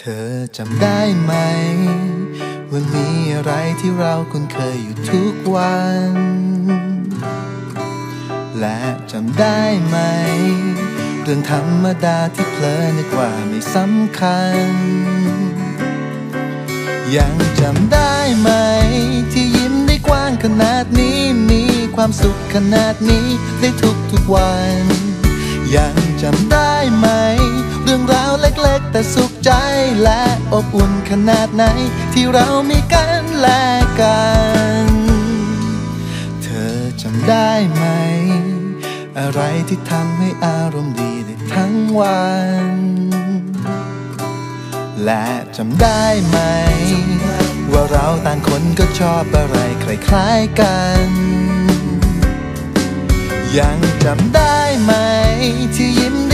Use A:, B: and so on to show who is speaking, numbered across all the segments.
A: เธอจำได้ไหม ว่ามีอะไรที่เราคุ้นเคยอยู่ทุกวัน และจำได้ไหม เรื่องธรรมดาที่เพลินนึกว่าไม่สำคัญ ยังจำได้ไหม ที่ยิ้มได้กว้างขนาดนี้ มีความสุขขนาดนี้ได้ทุกทุกวัน ยังจำได้ อบอุ่นขนาดไหน ที่เรามีกันและกัน เธอจำได้ไหม อะไรที่ทำให้อารมณ์ดีได้ทั้งวัน และจำได้ไหม ว่าเราต่างคนก็ชอบอะไรคล้ายๆกันยังจำได้ไหม ที่ยิ้มได้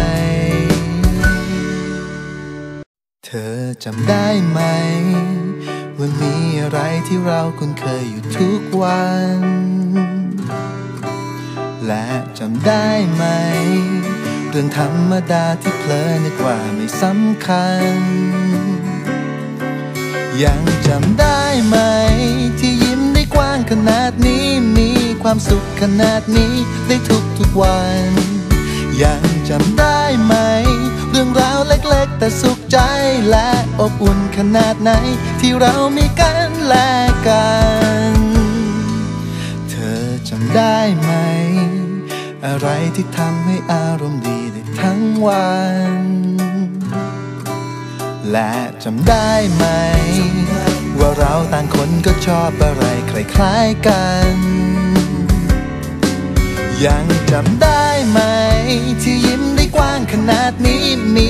A: จำได้ไหม ว่ามีอะไรที่เราคุ้นเคยอยู่ทุกวัน และจำได้ไหม เรื่องธรรมดาที่เพลินนึกว่าไม่สำคัญ ยังจำได้ไหม ที่ยิ้มได้กว้างขนาดนี้มีความสุขขนาดนี้ได้ทุกทุกวันยังจำได้ไหม เรื่องราวเล็กๆ แต่สุขใจและ อบอุ่นขนาดไหน ที่เรามีกันและกัน เธอจำได้ไหม อะไรที่ทำให้อารมณ์ดีได้ทั้งวัน และจำได้ไหม ว่าเราต่างคนก็ชอบอะไรคล้ายๆกันยังจำได้ไหม ที่ยิ้มได้กว้างขนาดนี้มี